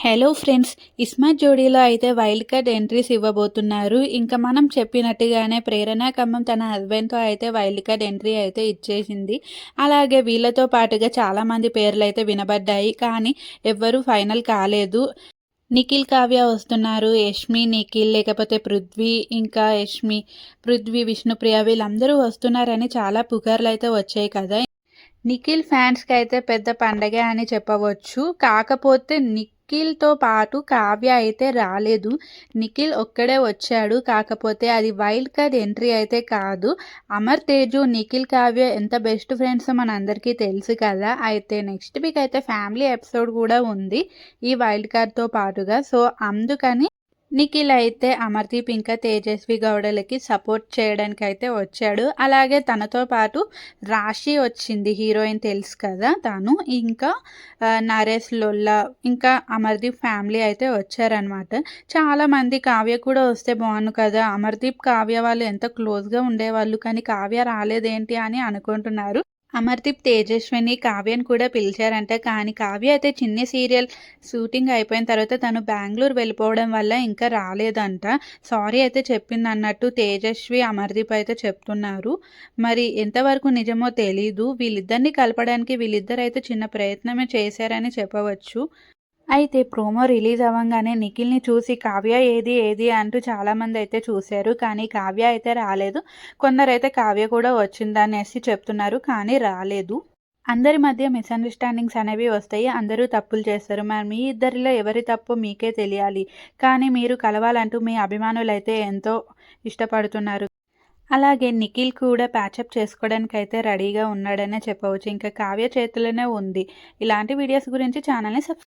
Hello friends ఇస్మాత్ జోడీలో అయితే wild card entries ఇవ్వబోతున్నారు. ఇంకా మనం చెప్పినట్టుగానే ప్రేరణ ఖమ్మం తన హస్బెండ్తో అయితే వైల్డ్ కార్డ్ ఎంట్రీ అయితే ఇచ్చేసింది. అలాగే వీళ్ళతో పాటుగా చాలామంది పేర్లు అయితే వినబడ్డాయి. కానీ ఎవ్వరూ ఫైనల్ కాలేదు. నిఖిల్ కావ్య వస్తున్నారు. యష్మి నిఖిల్ లేకపోతే పృథ్వీ ఇంకా యష్మి పృథ్వీ విష్ణుప్రియ వీళ్ళందరూ వస్తున్నారని చాలా పుకార్లు అయితే వచ్చాయి కదా. నిఖిల్ ఫ్యాన్స్కి అయితే పెద్ద పండగే అని చెప్పవచ్చు. కాకపోతే నిఖిల్తో పాటు కావ్య అయితే రాలేదు. నిఖిల్ ఒక్కడే వచ్చాడు. కాకపోతే అది వైల్డ్ కార్డ్ ఎంట్రీ అయితే కాదు. అమర్ తేజు నిఖిల్ కావ్య ఎంత బెస్ట్ ఫ్రెండ్స్ మన అందరికీ తెలుసు కదా. అయితే నెక్స్ట్ వీక్ అయితే ఫ్యామిలీ ఎపిసోడ్ కూడా ఉంది ఈ వైల్డ్ కార్డ్తో పాటుగా. సో అందుకని నిఖిల్ అయితే అమర్దీప్ ఇంకా తేజస్వి గౌడలకి సపోర్ట్ చేయడానికి అయితే వచ్చాడు. అలాగే తనతో పాటు రాశి వచ్చింది హీరోయిన్ తెలుసు కదా తను. ఇంకా నరేష్ లొల్లా ఇంకా అమర్దీప్ ఫ్యామిలీ అయితే వచ్చారనమాట చాలామంది కావ్య కూడా వస్తే బాగుండు కదా. అమర్దీప్ కావ్య వాళ్ళు ఎంత క్లోజ్గా ఉండేవాళ్ళు కానీ కావ్య రాలేదేంటి అని అనుకుంటున్నారు. అమర్దీప్ తేజస్విని కావ్యను కూడా పిలిచారంట. కానీ కావ్య అయితే చిన్న సీరియల్ షూటింగ్ అయిపోయిన తర్వాత తను బెంగళూరు వెళ్ళిపోవడం వల్ల ఇంకా రాలేదంట. సారీ అయితే చెప్పింది అన్నట్టు తేజస్వి అమర్దీప్ అయితే చెప్తున్నారు. మరి ఎంతవరకు నిజమో తెలీదు. వీళ్ళిద్దరిని కలపడానికి వీళ్ళిద్దరైతే చిన్న ప్రయత్నమే చేశారని చెప్పవచ్చు. అయితే ప్రోమో రిలీజ్ అవ్వగానే నిఖిల్ని చూసి కావ్య ఏది ఏది అంటూ చాలామంది అయితే చూశారు. కానీ కావ్య అయితే రాలేదు. కొందరైతే కావ్య కూడా వచ్చిందనేసి చెప్తున్నారు కానీ రాలేదు. అందరి మధ్య మిస్అండర్స్టాండింగ్స్ అనేవి వస్తాయి. అందరూ తప్పులు చేస్తారు. మరి మీ ఇద్దరిలో ఎవరి తప్పు మీకే తెలియాలి. కానీ మీరు కలవాలంటూ మీ అభిమానులు అయితే ఎంతో ఇష్టపడుతున్నారు. అలాగే నిఖిల్ కూడా ప్యాచప్ చేసుకోవడానికి అయితే రెడీగా ఉన్నాడనే చెప్పవచ్చు. ఇంకా కావ్య చేతిలోనే ఉంది. ఇలాంటి వీడియోస్ గురించి ఛానల్ని సబ్స్క్రైబ్